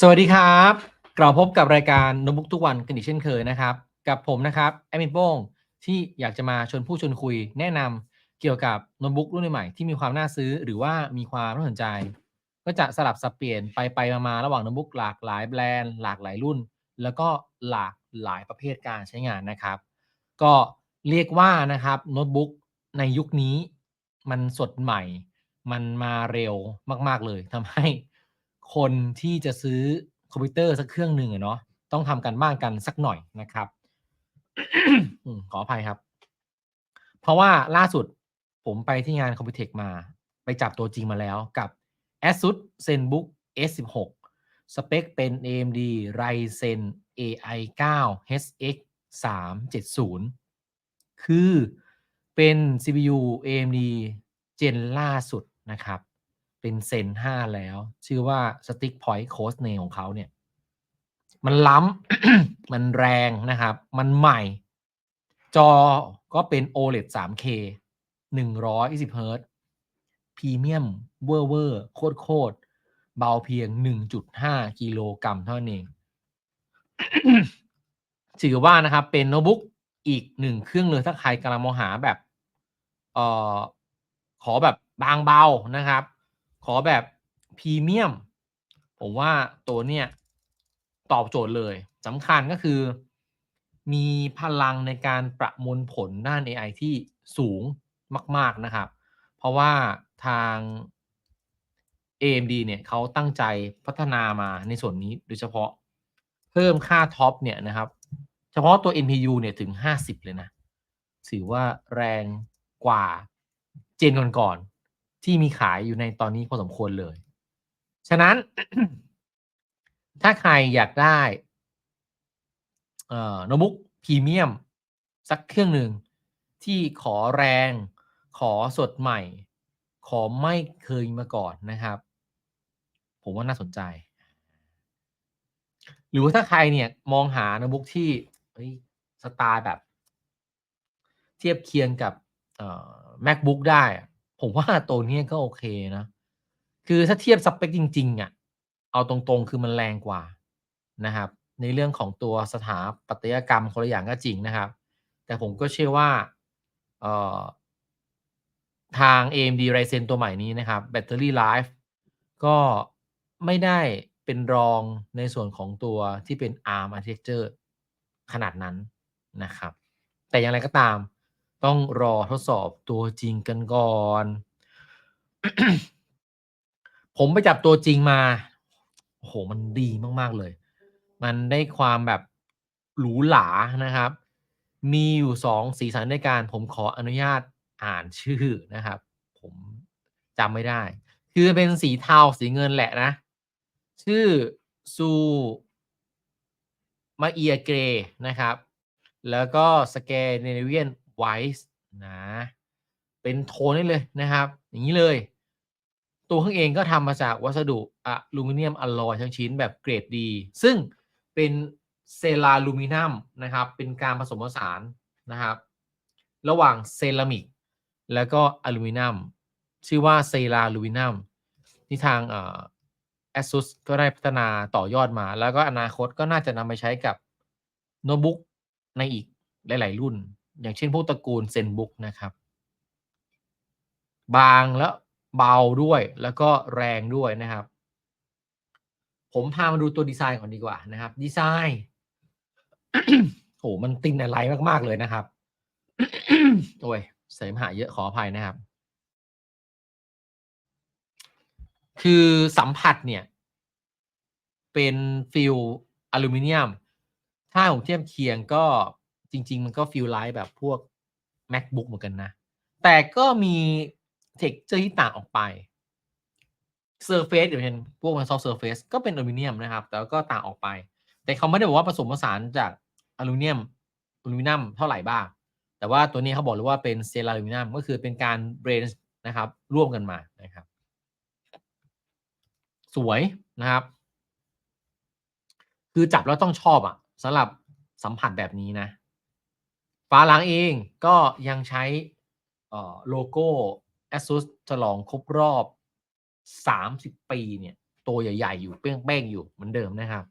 สวัสดีครับกลับมาพบกับรายการโน้ตบุ๊กทุกวันกันอีกเช่นเคยนะครับ กับผมนะครับแอมินโป้งที่อยากจะมาชวนผู้ชวนคุย แนะนำเกี่ยวกับโน้ตบุ๊กรุ่นใหม่ที่มีความน่าซื้อหรือว่ามีความน่าสนใจ ก็จะสลับสับเปลี่ยนไปไปมาๆระหว่างโน้ตบุ๊กหลากหลายแบรนด์หลากหลายรุ่น แล้วก็หลากหลายประเภทการใช้งานนะครับ ก็เรียกว่านะครับโน้ตบุ๊กในยุคนี้มันสดใหม่ มันมาเร็วมาก ๆเลยทำให้ คนที่จะซื้อคอมพิวเตอร์สักเครื่องหนึ่งอะเนาะต้องทำกันบ้านกันสักหน่อยนะครับอืมขออภัยครับ เพราะว่าล่าสุดผมไปที่งานคอมพิวเทคมา ไปจับตัวจริงมาแล้วกับ ASUS ZenBook S16 สเปคเป็น AMD Ryzen AI 9 HX 370 คือเป็น CPU AMD เจนล่าสุดนะครับ เป็นเซน5แล้ว ชื่อว่า Stick Point Code Name ของเขาเนี่ย มันล้ำ มันแรงนะครับ มันใหม่ จอก็เป็น OLED 3K 120 Hz พรีเมียมเวอร์เวอร์โคตรโคตรเบาเพียง 1.5 กิโลกรัมเท่านั้นเองถือว่านะครับ เป็นโน้ตบุ๊กอีกหนึ่งเครื่องเลยถ้าใครกำลังมองหาแบบ เอ่อ ขอแบบบางเบานะครับ ขอแบบพรีเมียม ผมว่าตัวเนี้ยตอบโจทย์เลยสำคัญก็คือ มีพลังในการประมวลผลด้าน AI ที่สูงมาก ๆ นะครับ เพราะว่าทาง AMD เนี่ยเขาตั้งใจพัฒนามาในส่วนนี้โดยเฉพาะเพิ่มค่าท็อปเนี่ยนะครับ เฉพาะตัว NPU เนี่ยถึง 50 เลยนะ ถือว่าแรงกว่าเจนก่อนๆ ที่มีขายอยู่ในตอนนี้พอสมควรเลย ฉะนั้น ถ้าใครอยากได้เอ่อโน้ตบุ๊กพรีเมียม สักเครื่องหนึ่งที่ขอแรงขอสดใหม่ ขอไม่เคยมาก่อนนะครับ ผมว่าน่าสนใจ หรือว่าถ้าใครเนี่ยมองหาโน้ตบุ๊กที่สไตล์แบบ เทียบเคียงกับ macbook ได้อะ ผมว่าตัวนี้ก็โอเคนะ คือถ้าเทียบสเปคจริง ๆอะ เอาตรงๆคือมันแรงกว่านะครับ ในเรื่องของตัวสถาปัตยกรรมคนละอย่างก็จริงนะครับ แต่ผมก็เชื่อว่าเอ่อทาง AMD Ryzen ตัวใหม่นี้นะครับแบตเตอรี่ไลฟ์ก็ไม่ได้เป็นรองในส่วนของตัวที่เป็น ARM architecture ขนาดนั้นนะครับ แต่อย่างไรก็ตาม ต้องรอทดสอบตัวจริงกันก่อน ผมไปจับตัวจริงมาโอ้โหมันดีมาก ๆ เลย มันได้ความแบบหรูหรานะครับ มีอยู่2สีสันด้วยกันผมขออนุญาตอ่านชื่อนะครับ ผมจำไม่ได้ คือเป็นสีเทาสีเงินแหละนะ ชื่อซูมาเอียเกรนะครับ แล้วก็สแกนเนเวียน ไวส์นะเป็นโทนนี่เลยนะครับ อย่างนี้เลย ตัวเครื่องเองก็ทำมาจากวัสดุอะลูมิเนียมอลลอยทั้งชิ้นแบบเกรดดี ซึ่งเป็นเซราลูมิเนียมนะครับ เป็นการผสมผสานนะครับ ระหว่างเซรามิกแล้วก็อลูมิเนียมชื่อว่าเซราลูมิเนียมที่ทางเอ่อ ASUS ก็ได้พัฒนาต่อยอดมา แล้วก็อนาคตก็น่าจะนำไปใช้กับโน้ตบุ๊กในอีกหลาย ๆ รุ่น อย่างเช่นพวกตระกูล ZenBook นะครับ บางแล้วเบาด้วยแล้วก็แรงด้วยนะครับ ผมพามาดูตัวดีไซน์ก่อนดีกว่านะครับ ดีไซน์โหมันตินอะไรมาก ๆ เลยนะครับโอ้ยเสมหะเยอะขออภัยนะครับ คือสัมผัสเนี่ย เป็นฟิลอลูมิเนียม ถ้าผมเทียบเคียงก็ จริง ๆ มันก็ฟิลไลท์แบบพวก macbook เหมือนกันนะ แต่ก็มีเทคเจอร์ที่ต่างออกไป Surface อย่างเช่นพวก Microsoft Surface ก็เป็นอลูมิเนียมนะครับ แต่ก็ต่างออกไป แต่เขาไม่ได้บอกว่าผสมผสานจากอลูมิเนียมอลูมิเนียมเท่าไหร่บ้าง แต่ว่าตัวนี้เขาบอกเลยว่าเป็นเซราลูมิเนียมก็คือเป็นการเบรนนะครับร่วมกันมานะครับ สวยนะครับ คือจับแล้วต้องชอบอะสำหรับสัมผัสแบบนี้นะ ฝาหลังเองก็ยังใช้โลโก้ ASUS ฉลองครบรอบ 30 ปีเนี่ยตัวใหญ่ ๆ อยู่เป้งๆอยู่เหมือนเดิมนะครับ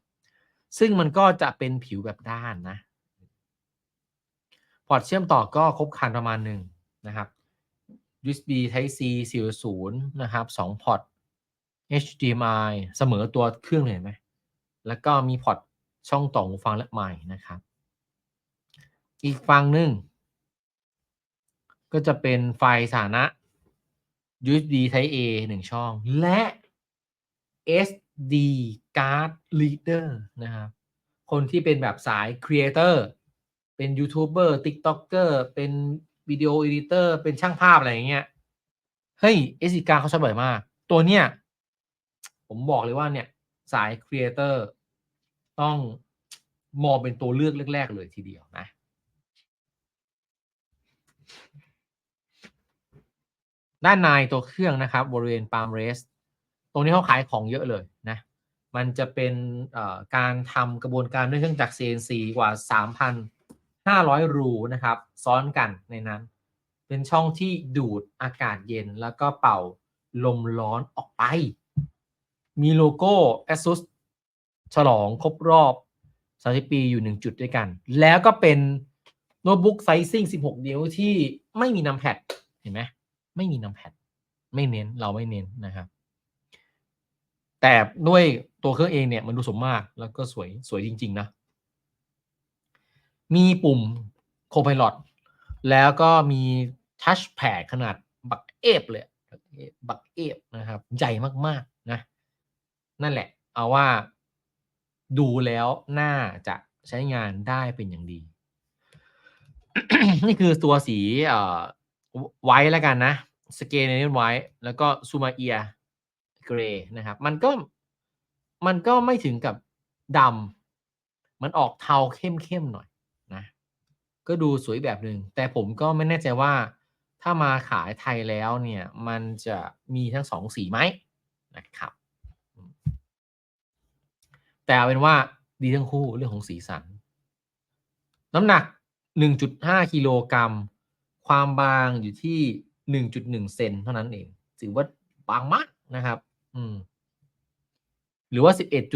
ซึ่งมันก็จะเป็นผิวแบบด้านนะพอร์ตเชื่อมต่อก็ครบครันประมาณหนึ่งนะครับ USB Type C 4.0 นะครับ 2 พอร์ต HDMI เสมอตัวเครื่องเลยไหม แล้วก็มีพอร์ตช่องต่อหูฟังและไมค์นะครับ อีกฝั่งหนึ่ง ก็จะเป็นไฟสานะ USB Type A 1ช่อง และ SD card reader นะครับ คนที่เป็นแบบสาย Creator เป็นยูทูบเบอร์ติ๊กต็อกเกอร์เป็นวิดีโอเอดิเตอร์เป็นช่างภาพ อะไรอย่างเงี้ย เฮ้ย SD card เขาใช้บ่อยมาก ตัวเนี้ย ผมบอกเลยว่าเนี่ย สาย Creator ต้องมองเป็นตัวเลือกแรก ๆ เลยทีเดียวนะ ด้านในตัวเครื่องนะครับ บริเวณ palm rest ตรงนี้เขาขายของเยอะเลยนะ มันจะเป็นการทำกระบวนการด้วยเครื่องจักร CNC กว่า 3,500 รูนะครับ ซ้อนกันในนั้น เป็นช่องที่ดูดอากาศเย็นแล้วก็เป่าลมร้อนออกไป มีโลโก้ ASUS ฉลองครบรอบ 30 ปีอยู่ 1 จุดด้วยกัน แล้วก็เป็นโน้ตบุ๊กไซซิ่ง 16 นิ้วที่ไม่มีนัมแพดเห็นไหม ไม่มีนัมแพดไม่เน้นเราไม่เน้นนะครับแต่ด้วยตัวเครื่องเองเนี่ยมันดูสมมากแล้วก็สวยสวยจริง ๆ นะ มีปุ่ม Copilot แล้วก็มีทัชแพดขนาดบักเอฟเลยบักเอฟนะครับ ใหญ่มาก ๆ นะ นั่นแหละ เอาว่าดูแล้วน่าจะใช้งานได้เป็นอย่างดี นี่คือตัวสี ไว้แล้วกันนะสเกเนไว้ แล้วก็ซูมาเอียเกรย์นะครับ มันก็มันก็ไม่ถึงกับดำมันออกเทาเข้มๆหน่อยนะ ก็ดูสวยแบบหนึ่งแต่ผมก็ไม่แน่ใจว่าถ้ามาขายไทยแล้วเนี่ย มันจะมีทั้งสองสีไหมนะครับ แต่เอาเป็นว่าดีทั้งคู่เรื่องของสีสัน น้ำหนัก 1.5กิโลกรัม ความบางอยู่ที่1.1เซนเท่านั้นเอง ถือว่าบางมากนะครับ อืม หรือว่า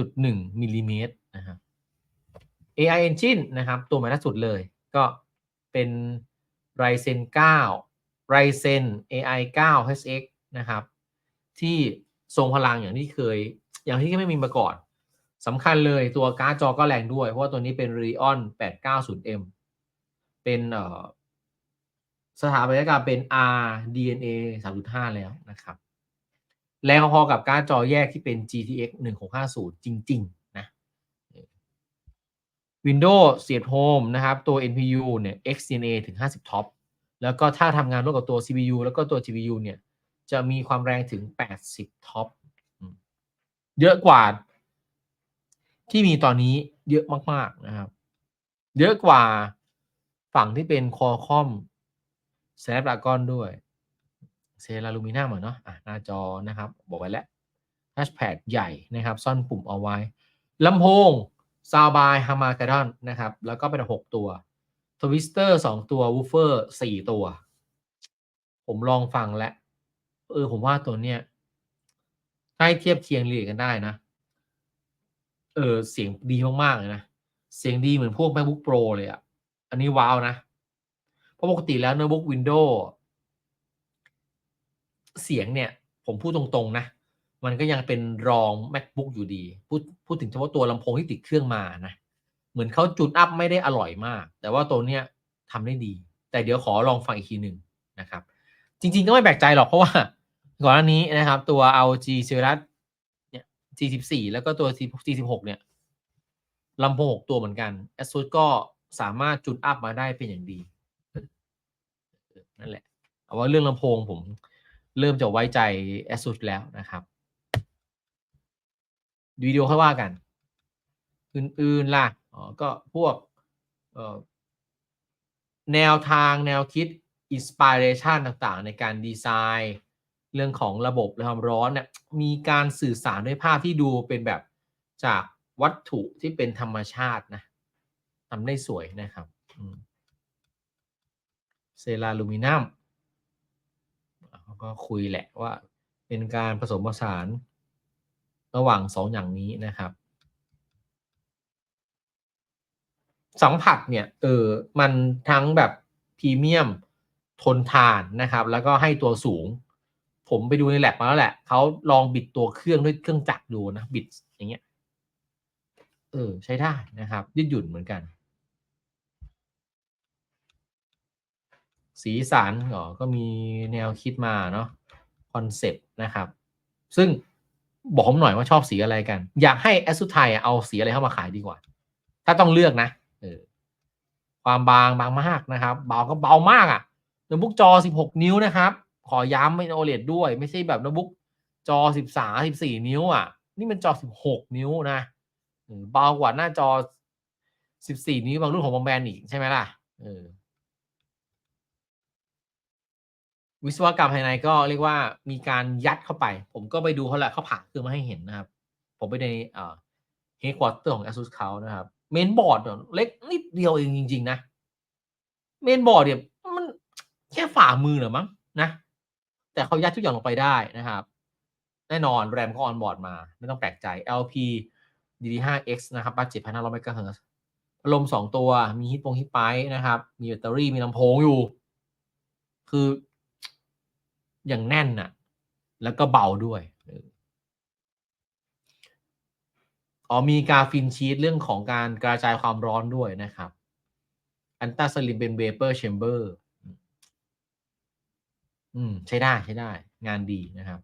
11.1มิลลิเมตรนะครับ AI Engine นะครับ ตัวใหม่ล่าสุดเลย ก็เป็น Ryzen 9 Ryzen AI 9 HX นะครับ ที่ทรงพลังอย่างที่เคย อย่างที่ไม่มีมาก่อนสำคัญเลยตัวการ์ดจอก็แรงด้วย เพราะว่าตัวนี้เป็น Radeon 890M เป็นเอ่อ สถาปัตยกรรมเป็น RDNA 3.5 แล้วนะครับ แรงพอกับการ์ดจอแยกที่เป็น GTX 1650 จริง ๆ นะ Windows เสียบ Home นะครับ ตัว NPU เนี่ย XDNA ถึง 50 ท็อป แล้วก็ถ้าทำงานร่วมกับตัว CPU แล้วก็ตัว GPU เนี่ย จะมีความแรงถึง 80 ท็อป เยอะกว่า ที่มีตอนนี้เยอะมาก ๆ นะครับ เยอะกว่าฝั่งที่เป็นคอคอม แซฟดากอนด้วยเซราลูมิน่าเหมือนเนาะอะหน้าจอนะครับ บอกไว้แล้วทัชแพดใหญ่นะครับ ซ่อนปุ่มเอาไว้ลำโพงซาวบายฮามากาดอนนะครับ แล้วก็เป็นหกตัวทวิสเตอร์สองตัววูฟเฟอร์สี่ตัว ผมลองฟังแล้วเออ ผมว่าตัวเนี้ยใกล้เทียบเคียงเรียกันได้นะ เออ เสียงดีมากๆเลยนะ เสียงดีเหมือนพวก MacBook Pro เลยอะ่ะ อันนี้ว้าวนะ เพราะปกติแล้วโน้ตบุ๊ก Windows เสียงเนี่ยผมพูดตรงๆนะ มันก็ยังเป็นรอง MacBook อยู่ดี พูดพูดถึงเฉพาะตัวลำโพงที่ติดเครื่องมานะ เหมือนเขาจูนอัพไม่ได้อร่อยมาก แต่ว่าตัวเนี้ยทำได้ดี แต่เดี๋ยวขอลองฟังอีกทีหนึ่งนะครับ จริงๆก็ไม่แปลกใจหรอกเพราะว่า ก่อนหน้านี้นะครับ ตัว ROG s e r i u s G14 แล้วก็ตัว G16 เนี่ยลำโพง 6 ตัวเหมือนกัน ASUS ก็สามารถจุดอัพมาได้เป็นอย่างดี นั่นแหละเอาว่าเรื่องลำโพงผมเริ่มจะไว้ใจ ASUS แล้วนะครับวิดีโอค่อยว่ากัน อื่นๆล่ะอ๋อก็พวกแนวทางแนวคิดอินสปิเรชันต่างๆ ในการดีไซน์ เรื่องของระบบความร้อนเนี่ยมีการสื่อสารด้วยภาพที่ดูเป็นแบบจากวัตถุที่เป็นธรรมชาตินะทำได้สวยนะครับ เซราลูมินัมเขาก็คุยแหละว่าเป็นการผสมผสานระหว่างสองอย่างนี้นะครับ สัมผัสเนี่ยเออมันทั้งแบบพรีเมียมทนทานนะครับ แล้วก็ให้ตัวสูง ผมไปดูในแลบมาแล้วแหละเขาลองบิดตัวเครื่องด้วยเครื่องจักรดูนะ บิดอย่างเงี้ยเออใช้ได้นะครับยืดหยุ่นเหมือนกัน สีสันอ๋อก็มีแนวคิดมาเนาะคอนเซปต์นะครับ ซึ่งบอกผมหน่อยว่าชอบสีอะไรกัน อยากให้แอส u ไทยเอาสีอะไรเข้ามาขายดีกว่า ถ้าต้องเลือกนะเออความบางบางมากนะครับ เบาก็เบามากอะ่ะโน้ตบุ๊กจอ 16 นิ้วนะครับ ขอย้ำไม่โอเลดด้วย ไม่ใช่แบบโน้ตบุ๊กจอ 13 14 นิ้วอะ่ะ นี่มันจอ 16 นิ้วนะเออเบากว่าหน้าจอ 14 นิ้วบางรุ่นของบางแบรนด์อีกใช่ไหมล่ะเออ วิศวกรรมภายในก็เรียกว่ามีการยัดเข้าไป ผมก็ไปดูเขาแหละเขาผ่าเครื่องมาให้เห็นนะครับ ผมไปในเฮดควอเตอร์ของ ASUS เขานะครับ เมนบอร์ดเล็กนิดเดียวเองจริง ๆ นะ เมนบอร์ดเนี่ยมันแค่ฝ่ามือเหรอมั้งนะ แต่เขายัดทุกอย่างลงไปได้นะครับ แน่นอนแรมก็ออนบอร์ดมา ไม่ต้องแปลกใจ LP DD5X นะครับบัต7,500เมกะเฮิร์ตซ์พัดลมสองตัวมีฮิตปงฮิตไปนะครับ มีแบตเตอรี่มีลำโพงอยู่ คือ อย่างแน่นน่ะ แล้วก็เบาด้วยอ๋อมีกาฟินชีตเรื่องของการกระจายความร้อนด้วยนะครับอันตาสลิมเป็นเวเปอร์แชมเบอร์อืม ใช้ได้ใช้ได้ งานดีนะครับ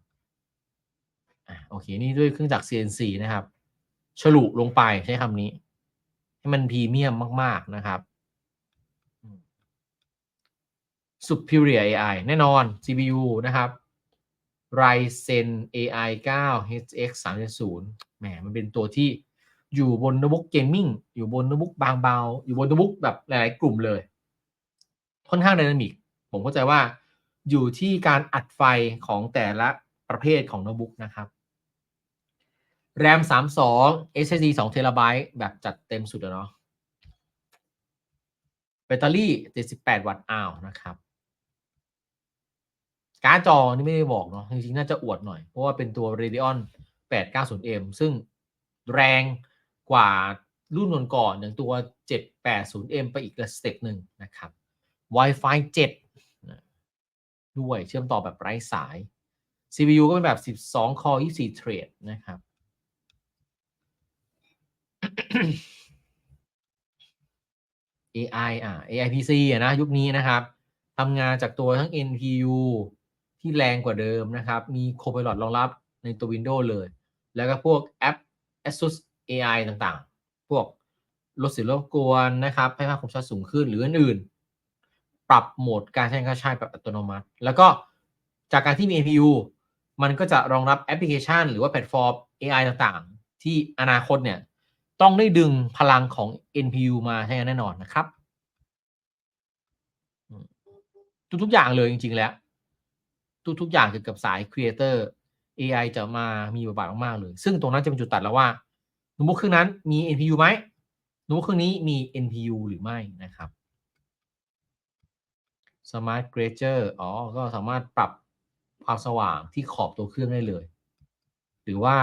อะโอเค นี่ด้วยเครื่องจักร CNC นะครับ ฉลุลงไปใช้คำนี้ ให้มันพรีเมียมมาก ๆ นะครับ Superior AI แน่นอน CPU นะครับ Ryzen AI 9 HX 3.0แหมมันเป็นตัวที่อยู่บนโน้ตบุ๊กเกมมิ่งอยู่บนโน้ตบุ๊กบางเบา อยู่บนโน้ตบุ๊กแบบหลาย ๆ กลุ่มเลย ค่อนข้างไดนามิก ผมเข้าใจว่าอยู่ที่การอัดไฟของแต่ละประเภทของโน้ตบุ๊กนะครับ RAM 32 SSD 2 t b แบบจัดเต็มสุดเนาะแบตเตอรี่78 วัตต์อ้าวนะครับ การ์ดจอนี่ไม่ได้บอกเนาะจริงๆ น่าจะอวดหน่อย เพราะว่าเป็นตัว Radeon 890M ซึ่งแรงกว่ารุ่นก่อนๆอย่างตัว 780M ไปอีกสเต็ปหนึ่งนะครับ Wi-Fi 7 ด้วยเชื่อมต่อแบบไร้สาย CPU ก็เป็นแบบ 12 core 24 thread นะครับ AI อะ AI PC อะนะ ยุคนี้นะครับทำงานจากตัวทั้ง NPU ที่แรงกว่าเดิมนะครับ มี Copilot รองรับในตัว Windows เลย แล้วก็พวกแอป ASUS AI ต่างๆ พวกลดเสียงรบกวนนะครับ ให้ภาพคมชัดสูงขึ้นหรืออื่นๆ ปรับโหมดการใช้งานใช้แบบอัตโนมัติ แล้วก็จากการที่มี NPU มันก็จะรองรับแอปพลิเคชัน หรือว่าแพลตฟอร์ม AI ต่างๆ ที่อนาคตเนี่ยต้องได้ดึงพลังของ NPU มาใช้งานแน่นอนนะครับ ทุกๆอย่างเลยจริง ๆ แล้ว ทุกๆอย่างเกี่ยวกับสาย Creator AI จะมามีบทบาทมากๆเลย ซึ่งตรงนั้นจะเป็นจุดตัดแล้วว่าโน้ตบุ๊กเครื่องนั้นมี NPU ไหมโน้ตบุ๊กเครื่องนี้มี NPU หรือไม่นะครับ Smart g r a d e r อ๋อ ก็สามารถปรับความสว่างที่ขอบตัวเครื่องได้เลย หรือว่า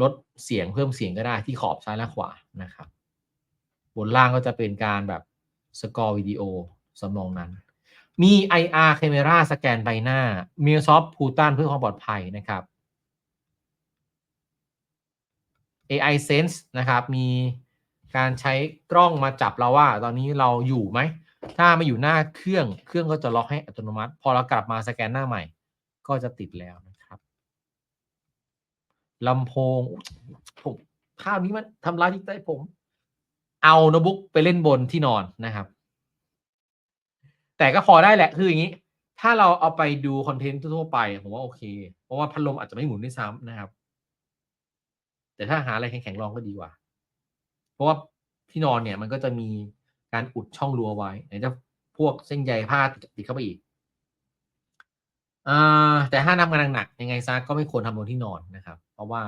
ลดเสียงเพิ่มเสียงก็ได้ที่ขอบซ้ายและขวานะครับ บนล่างก็จะเป็นการแบบสกอร์วิดีโอสำนองนั้น มี IR Camera สแกนใบหน้า Microsoft p u t a n เพื่อความปลอดภัยนะครับ AI Sense นะครับมีการใช้กล้องมาจับเราว่า ตอนนี้เราอยู่ไหม ถ้าไม่อยู่หน้าเครื่องเครื่องก็จะล็อกให้อัตโนมัติ พอเรากลับมาสแกนหน้าใหม่ ก็จะติดแล้วนะครับลำโพงผมภาพนี้มันทำร้ายจิตใจผม เอาโน้ตบุ๊กไปเล่นบนที่นอนนะครับ แต่ก็พอได้แหละคืออย่างนี้ ถ้าเราเอาไปดูคอนเทนต์ทั่วไป ผมว่าโอเค เพราะว่าพัดลมอาจจะไม่หมุนด้วยซ้ำนะครับ แต่ถ้าหาอะไรแข็งๆรองก็ดีกว่า เพราะว่าที่นอนเนี่ยมันก็จะมีการอุดช่องรัวไว้ไหนจะพวกเส้นใยผ้าติดเข้าไปอีกอแต่ถ้าทำงานหนักยังไงซะก็ไม่ควรทำบนที่นอนนะครับ เพราะว่า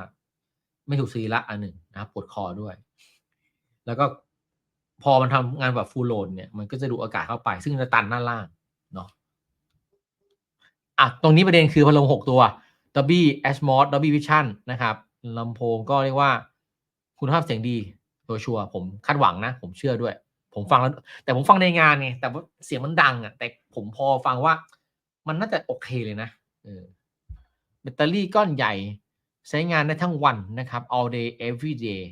ไม่ถูกซีละอันหนึ่งนะครับปวดคอด้วย แล้วก็ พอมันทำงานแบบฟูลโลนเนี่ยมันก็จะดูอากาศเข้าไป ซึ่งจะตันหน้าล่างเนาะอะตรงนี้ประเด็นคือพัดลมหกตัว Dolby Atmos Dolby Vision นะครับลำโพงก็เรียกว่า คุณภาพเสียงดีโดยชัวร์ผมคาดหวังนะ ผมเชื่อด้วย ผมฟังแล้ว แต่ผมฟังในงานไงแต่ว่าเสียงมันดังอะ แต่ผมพอฟังว่า มันน่าจะโอเคเลยนะเออแบตเตอรี่ก้อนใหญ่ ใช้งานได้ทั้งวันนะครับ all day every day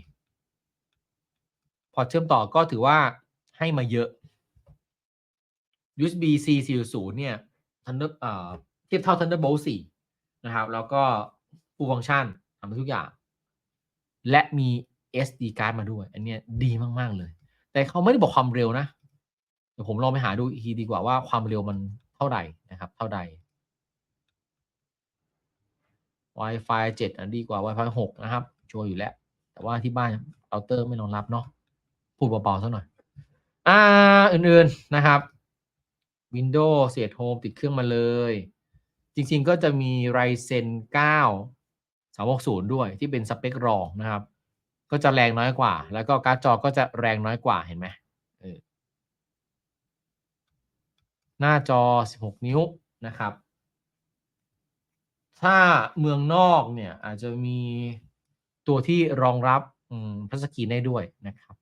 พอเชื่อมต่อก็ถือว่าให้มาเยอะ USB C 4.0เนี่ย Thunder เอ่อเทียบเท่า Thunderbolt 4 นะครับ แล้วก็ full function ทำได้ทุกอย่าง และมี SD card มาด้วย อันเนี้ยดีมาก ๆ เลย แต่เขาไม่ได้บอกความเร็วนะ เดี๋ยวผมลองไปหาดูอีกทีดีกว่าว่าความเร็วมันเท่าใดนะครับ เท่าใด Wi-Fi 7 อันดีกว่า Wi-Fi 6 นะครับ ชัวร์อยู่แล้ว แต่ว่าที่บ้านเราเตอร์ไม่รองรับเนาะ พูดเบาๆสักหน่อย อ่า อื่นๆนะครับ Windows เสีย Home ติดเครื่องมาเลย จริงๆก็จะมี Ryzen 9 360 ด้วยที่เป็นสเปครองนะครับ ก็จะแรงน้อยกว่า แล้วก็การ์ดจอก็จะแรงน้อยกว่าเห็นไหมหน้าจอ 16 นิ้วนะครับ ถ้าเมืองนอกเนี่ยอาจจะมีตัวที่รองรับพัสกีได้ด้วยนะครับ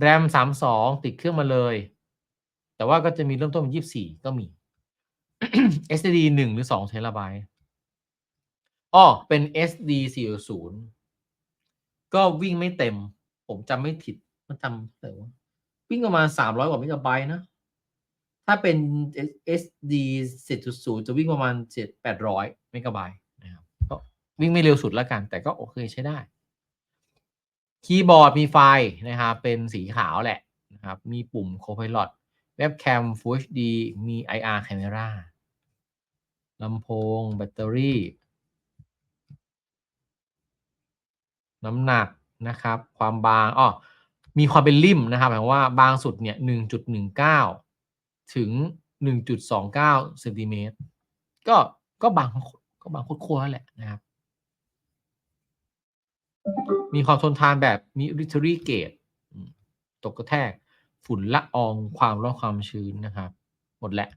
แรม32ติดเครื่องมาเลย แต่ว่าก็จะมีเริ่มต้นเป็น24ก็มี SSD 1หรือ2เทราไบต์อ๋อเป็น SD 4.0 ก็วิ่งไม่เต็ม ผมจำไม่ผิด มันจำแต่ว่าวิ่งประมาณ300กว่าเมกะไบต์นะ ถ้าเป็น SD 7.0 จะวิ่งประมาณ7 800เมกะไบต์นะครับ ก็วิ่งไม่เร็วสุดแล้วกัน แต่ก็โอเคใช้ได้ คีย์บอร์ดมีไฟนะครับเป็นสีขาวแหละนะครับมีปุ่ม Copilot เว็บแคม Full HD มี IR Camera ลำโพง แบตเตอรี่ น้ำหนักนะครับ ความบางอ้อมีความเป็นริมนะครับหมายความว่าบางสุดเนี่ย 1.19 ถึง 1.29เซนติเมตรก็ก็บางก็บางโคตรๆแหละนะครับ มีความทนทานแบบ military grade ตกกระแทก ฝุ่นละอองความร้อนความชื้นนะครับ หมดแหละ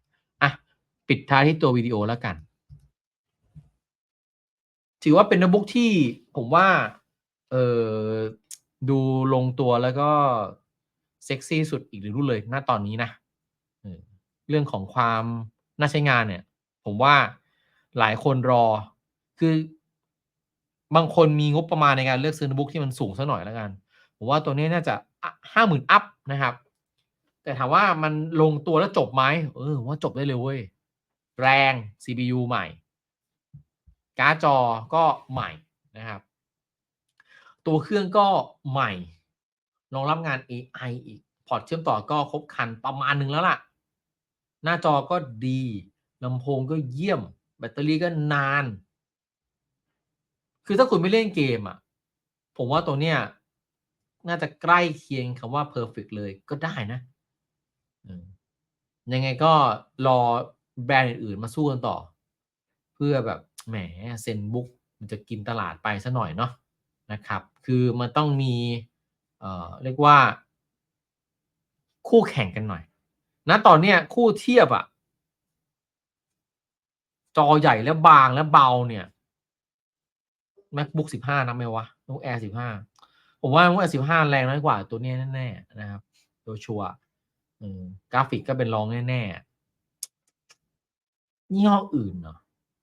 อะ ปิดท้ายที่ตัววิดีโอแล้วกัน ถือว่าเป็นโน้ตบุ๊กที่ผมว่า เออดูลงตัวแล้วก็เซ็กซี่สุดอีกรุ่นเลยณตอนนี้นะเออเรื่องของความน่าใช้งานเนี่ย ผมว่าหลายคนรอ คือ บางคนมีงบประมาณในการเลือกซื้อโน้ตบุ๊กที่มันสูงสักหน่อยแล้วกัน ผมว่าตัวนี้น่าจะห้าหมื่นอัพนะครับ แต่ถามว่ามันลงตัวแล้วจบไหมเออว่าจบได้เลยเว้ย แรง CPU ใหม่ การ์ดจอก็ใหม่นะครับ ตัวเครื่องก็ใหม่รองรับงาน AI อีก พอร์ตเชื่อมต่อก็ครบครันประมาณหนึ่งแล้วล่ะ หน้าจอก็ดีลำโพงก็เยี่ยม แบตเตอรี่ก็นาน คือถ้าคุณไม่เล่นเกมอะ ผมว่าตัวเนี้ยน่าจะใกล้เคียงคำว่า perfect เลยก็ได้นะยังไงก็รอแบรนด์อื่นๆมาสู้กันต่อ เพื่อแบบแหมเซนบุ๊กมันจะกินตลาดไปซะหน่อยเนาะนะครับ คือมันต้องมีเอ่อเรียกว่า คู่แข่งกันหน่อยนะตอนเนี้ยคู่เทียบอะจอใหญ่และบางและเบาเนี่ย MacBook 15นับไหมวะ MacBook Air 15ผมว่า MacBook Air 15แรงน้อยกว่าตัวนี้แน่ๆนะครับโดยชัวร์กราฟิกก็เป็นรองแน่ๆยี่ห้ออื่นเนาะ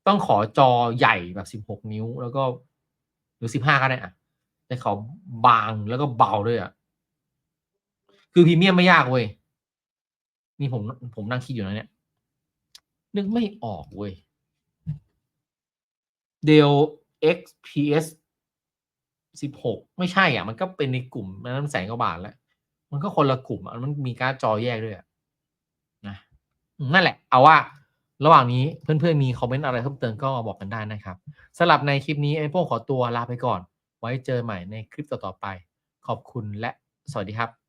ต้องขอจอใหญ่แบบ16นิ้ว แล้วก็หรือ15ก็ได้อะแต่เขาบางแล้วก็เบาด้วยอะคือพรีเมียมไม่ยากเว้ยนี่ผมผมนั่งคิดอยู่นะเนี่ย นึกไม่ออกเว้ย Dell XPS 16 ไม่ใช่อะ มันก็เป็นในกลุ่มนั้นแสนกว่าบาทแล้ว มันก็คนละกลุ่มมันมีการ์ดจอแยกด้วยนะนั่นแหละ เอาว่า ระหว่างนี้เพื่อนๆ มีคอมเมนต์อะไรเพิ่มเติมก็บอกกันได้นะครับสำหรับในคลิปนี้ไอ้พวกขอตัวลาไปก่อน ไว้เจอใหม่ในคลิปต่อๆไป ขอบคุณและสวัสดีครับ